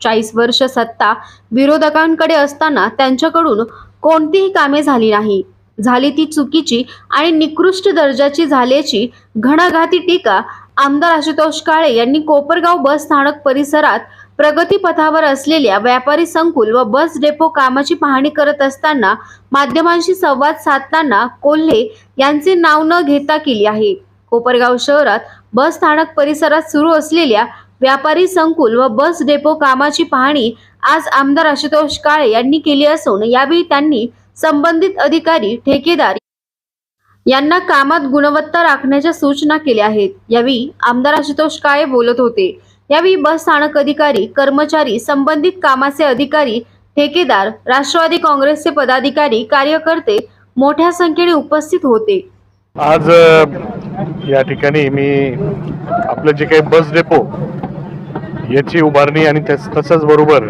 चाळीस वर्ष सत्ता विरोधकांकडे असताना त्यांच्याकडून कोणतीही कामे झाली नाही. झाली ती चुकीची आणि निकृष्ट दर्जाची झाल्याची घणाघाती टीका आमदार आशुतोष काळे यांनी कोपरगाव बस स्थानक परिसरात प्रगतीपथावर असलेल्या व्यापारी संकुल व बस डेपो कामाची पाहणी करत असताना माध्यमांशी संवाद साधताना कोल्हे यांचे नाव न घेता केली आहे. कोपरगाव शहरात बस स्थानक परिसरात सुरू असलेल्या व्यापारी संकुल व बस डेपो कामाची पाहणी आज आमदार आशुतोष काळे यांनी केली असून यावेळी त्यांनी संबंधित अधिकारी ठेकेदार यांना कामात गुणवत्ता राखण्याच्या सूचना केल्या आहेत. यावेळी आमदार आशुतोष काळे बोलत होते. यावेळी बस स्थानक अधिकारी कर्मचारी संबंधित कामाचे अधिकारी ठेकेदार राष्ट्रवादी काँग्रेसचे पदाधिकारी कार्यकर्ते मोठ्या संख्येने उपस्थित होते. आज या ठिकाणी मी आपलं जे काही बस डेपो याची उभारणी आणि तसंच बरोबर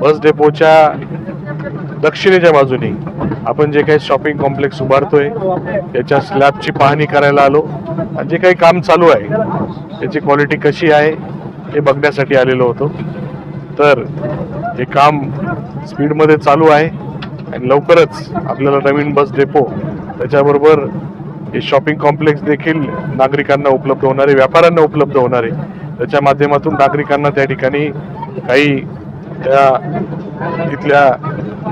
बस डेपोच्या दक्षिणेच्या बाजूने आपण जे काही शॉपिंग कॉम्प्लेक्स उभारतोय त्याच्या स्लॅबची पाहणी करायला आलो. आणि जे काही काम चालू आहे त्याची क्वालिटी कशी आहे हे बघण्यासाठी आलेलो होतो. तर हे काम स्पीडमध्ये चालू आहे आणि लवकरच आपल्याला नवीन बस डेपो त्याच्याबरोबर हे शॉपिंग कॉम्प्लेक्स देखील नागरिकांना उपलब्ध होणारे व्यापाऱ्यांना उपलब्ध होणारे त्याच्या माध्यमातून नागरिकांना त्या ठिकाणी काही त्या तिथल्या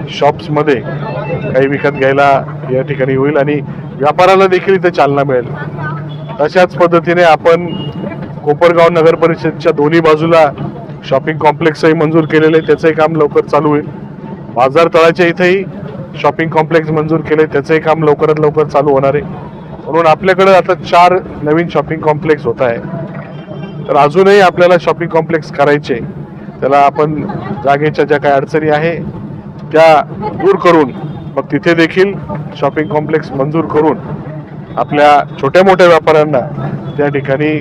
शॉप्समध्ये काही विकत घ्यायला या ठिकाणी होईल आणि व्यापाराला देखील इथे चालना मिळेल. तशाच पद्धतीने आपण कोपरगाव नगर परिषदच्या दोन्ही बाजूला शॉपिंग कॉम्प्लेक्सही मंजूर केलेले आहे त्याचंही काम लवकर चालू होईल. बाजार तळाच्या इथेही शॉपिंग कॉम्प्लेक्स मंजूर केले त्याचंही काम लवकरात लवकर चालू होणार आहे. म्हणून आपल्याकडे आता चार नवीन शॉपिंग कॉम्प्लेक्स होत आहे तर अजूनही आपल्याला शॉपिंग कॉम्प्लेक्स करायचे त्याला आपण जागेच्या ज्या काही अडचणी आहे त्या दूर करून मग तिथे देखील शॉपिंग कॉम्प्लेक्स मंजूर करून आपल्या छोट्या मोठ्या व्यापाऱ्यांना त्या ठिकाणी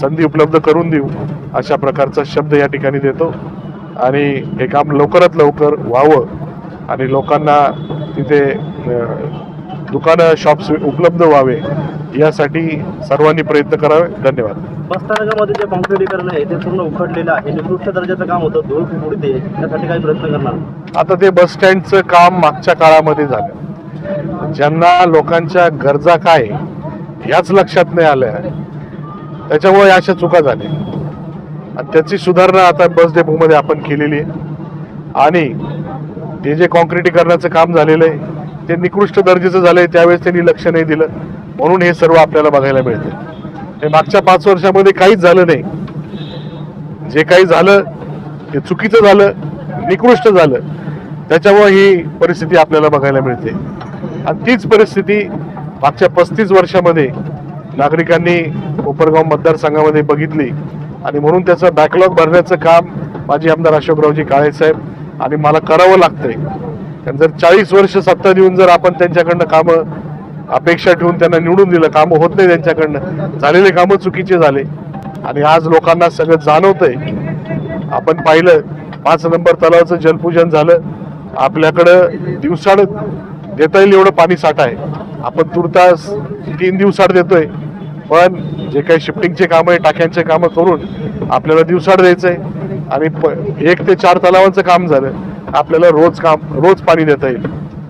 संधी उपलब्ध करून देऊ अशा प्रकारचा शब्द या ठिकाणी देतो. आणि हे काम लवकरात लवकर व्हावं आणि लोकांना तिथे दुकानं शॉप्स उपलब्ध व्हावे यासाठी सर्वांनी प्रयत्न करावे. धन्यवाद. बसस्थानकामध्ये जे कॉन्क्रिटीकरण आहे ते पूर्ण उखडलेलं आहे. निकृष्ट दर्जाचं काम होतं धूळ खूप उडते. त्यासाठी काही प्रयत्न करणार? आता ते बस स्टँडचं काम मागच्या काळामध्ये झालं. ज्यांना लोकांच्या गरजा काय ह्याच लक्षात नाही आल्या त्याच्यामुळे अशा चुका झाल्या. आणि त्याची सुधारणा आता बस डेपोमध्ये आपण केलेली आहे. आणि ते जे कॉन्क्रिटीकरणाचं काम झालेलं आहे ते निकृष्ट दर्जाचं झालंय त्यावेळेस त्यांनी लक्ष नाही दिलं. म्हणून हे सर्व आपल्याला बघायला मिळते हे मागच्या पाच वर्षामध्ये काहीच झालं नाही. जे काही झालं ते चुकीचं झालं निकृष्ट झालं. त्याच्यामुळे ही परिस्थिती आपल्याला बघायला मिळते. आणि तीच परिस्थिती मागच्या पस्तीस वर्षामध्ये नागरिकांनी कोपरगाव मतदारसंघामध्ये बघितली. आणि म्हणून त्याचं बॅकलॉग भरण्याचं काम माजी आमदार अशोकरावजी काळेसाहेब आणि मला करावं लागतंय. कारण जर चाळीस वर्ष सत्ता देऊन जर आपण त्यांच्याकडनं कामं अपेक्षा ठेवून त्यांना निवडून दिलं कामं होत नाही त्यांच्याकडनं झालेले कामं चुकीचे झाले. आणि आज लोकांना सगळं जाणवतंय. आपण पाहिलं पाच नंबर तलावाचं जलपूजन झालं. आपल्याकडं दिवसाड देता येईल एवढं पाणी साठा आहे. आपण तुर्तास तीन दिवसाड देतोय. पण जे काही शिफ्टिंगचे कामं आहे टाक्यांचे कामं करून आपल्याला दिवसाड द्यायचं आहे आणि प- एक ते चार तलावांचं काम झालं. आपल्याला रोज काम रोज पाणी देता येईल.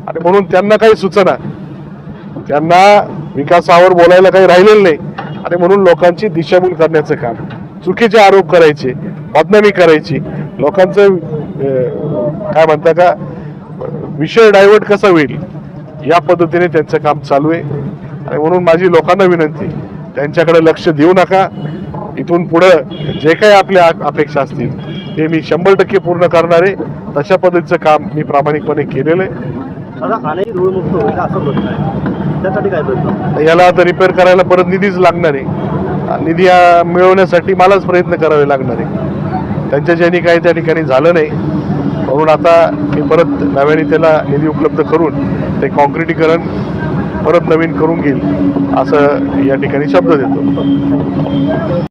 आणि म्हणून त्यांना काही सूचना. त्यांना विकासावर बोलायला काही राहिलेलं नाही. आणि म्हणून लोकांची दिशाभूल करण्याचं काम. चुकीचे आरोप करायचे बदनामी करायची. लोकांचं काय म्हणता का विषय डायव्हर्ट कसा होईल या पद्धतीने त्यांचं काम चालू आहे. आणि म्हणून माझी लोकांना विनंती त्यांच्याकडे लक्ष देऊ नका. इथून पुढं जे काही आपल्या अपेक्षा असतील ते मी शंभर टक्के पूर्ण करणार आहे. तशा पद्धतीचं काम मी प्रामाणिकपणे केलेलं आहे. याला आता रिपेअर करायला परत निधीच लागणार आहे. निधी मिळवण्यासाठी मलाच प्रयत्न करावे लागणार आहे. त्यांच्या ज्यांनी काही त्या ठिकाणी झालं नाही. म्हणून आता मी परत नव्याने त्याला निधी उपलब्ध करून ते कॉन्क्रिटीकरण परत नवीन करून घेईल असं या ठिकाणी शब्द देतो.